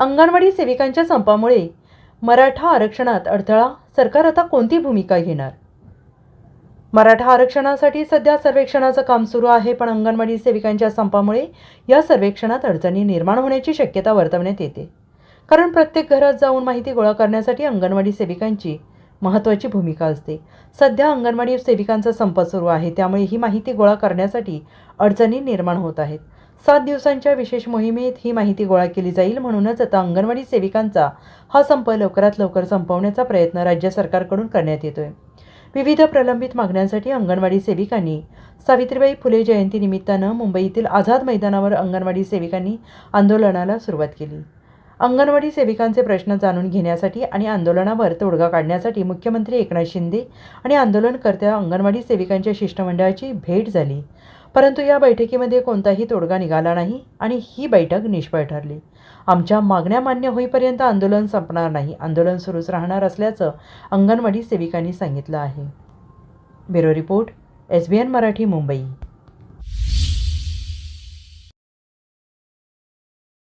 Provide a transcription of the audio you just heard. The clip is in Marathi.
अंगणवाडी सेविकांच्या संपामुळे मराठा आरक्षणात अडथळा सरकार आता कोणती भूमिका घेणार? मराठा आरक्षणासाठी सध्या सर्वेक्षणाचं काम सुरू आहे पण अंगणवाडी सेविकांच्या संपामुळे या सर्वेक्षणात अडचणी निर्माण होण्याची शक्यता वर्तवण्यात येते. कारण प्रत्येक घरात जाऊन माहिती गोळा करण्यासाठी अंगणवाडी सेविकांची महत्त्वाची भूमिका असते. सध्या अंगणवाडी सेविकांचा संप सुरू आहे त्यामुळे ही माहिती गोळा करण्यासाठी अडचणी निर्माण होत आहेत. सात दिवसांच्या विशेष मोहिमेत ही माहिती गोळा केली जाईल म्हणूनच आता अंगणवाडी सेविकांचा हा संप लवकरात लवकर संपवण्याचा प्रयत्न राज्य सरकारकडून करण्यात येतोय. विविध प्रलंबित मागण्यांसाठी अंगणवाडी सेविकांनी सावित्रीबाई फुले जयंतीनिमित्तानं मुंबईतील आझाद मैदानावर अंगणवाडी सेविकांनी आंदोलनाला सुरुवात केली. अंगणवाडी सेविकांचे प्रश्न जाणून घेण्यासाठी आणि आंदोलनावर तोडगा काढण्यासाठी मुख्यमंत्री एकनाथ शिंदे आणि आंदोलनकर्त्या अंगणवाडी सेविकांच्या शिष्टमंडळाची भेट झाली. परंतु या बैठकीमध्ये कोणताही तोडगा निघाला नाही आणि ही बैठक निष्फळ ठरली. आमच्या मागण्या मान्य होईपर्यंत आंदोलन संपणार नाही. आंदोलन सुरूच राहणार असल्याचं अंगणवाडी सेविकांनी सांगितलं आहे. Bureau report S B N Marathi Mumbai.